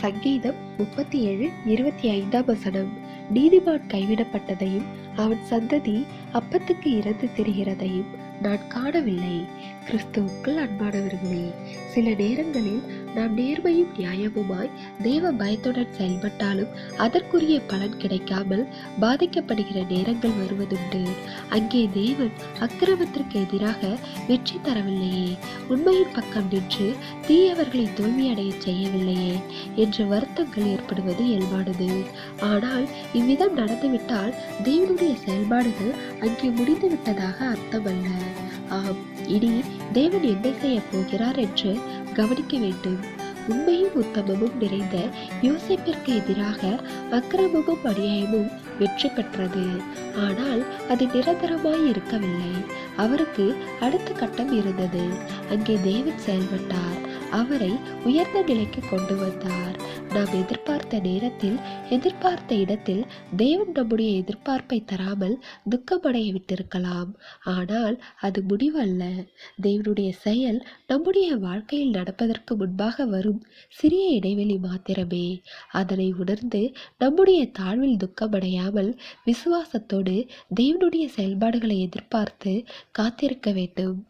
சங்கீதம் முப்பத்தி ஏழு இருபத்தி ஐந்தாம் வசனம். நீதிமான் கைவிடப்பட்டதையும் அவன் சந்ததி அப்பத்துக்கு இறந்து தெரிகிறதையும் நான் காணவில்லை. கிறிஸ்துவுக்குள் அன்பானவர்களே சில நேரங்களில் நாம் நேர்மையும் நியாயமுமாய் தேவ பயத்துடன் செயல்பட்டாலும் அதற்குரிய பலன் கிடைக்காமல் பாதிக்கப்படுகிற நேரங்கள் வருவதுண்டு. அங்கே தேவன் அக்கிரமத்திற்கு எதிராக வெற்றி தரவில்லையே. உண்மையின் பக்கம் நின்று தீயவர்களை தோல்வியடைய செய்யவில்லையே என்ற வருத்தங்கள் ஏற்படுவது இயல்பானது. ஆனால் இவ்விதம் நடந்துவிட்டால் தேவனுடைய செயல்பாடுகள் அங்கே முடிந்துவிட்டதாக அர்த்தமல்ல. ஆம் இனி தேவன் என்ன செய்ய போகிறார் என்று கவனிக்க வேண்டும். உண்மையும் உத்தமமும் நிறைந்த யோசிப்பிற்கு எதிராக அக்கிரமமும் அநியாயமும் வெற்றி பெற்றது. ஆனால் அது நிரந்தரமாய் இருக்கவில்லை. அவருக்கு அடுத்த கட்டம் இருந்தது. அங்கே தேவன் செயல்பட்டார். அவரை உயர்ந்த நிலைக்கு கொண்டு வந்தார். நாம் எதிர்பார்த்த நேரத்தில் எதிர்பார்த்த இடத்தில் தேவன் நம்முடைய எதிர்பார்ப்பை தராமல் துக்கமடைய விட்டிருக்கலாம். ஆனால் அது முடிவல்ல. தேவனுடைய செயல் நம்முடைய வாழ்க்கையில் நடப்பதற்கு முன்பாக வரும் சிறிய இடைவெளி மாத்திரமே. அதனை உணர்ந்து நம்முடைய தாழ்வில் துக்கமடையாமல் விசுவாசத்தோடு தேவனுடைய செயல்பாடுகளை எதிர்பார்த்து காத்திருக்க வேண்டும்.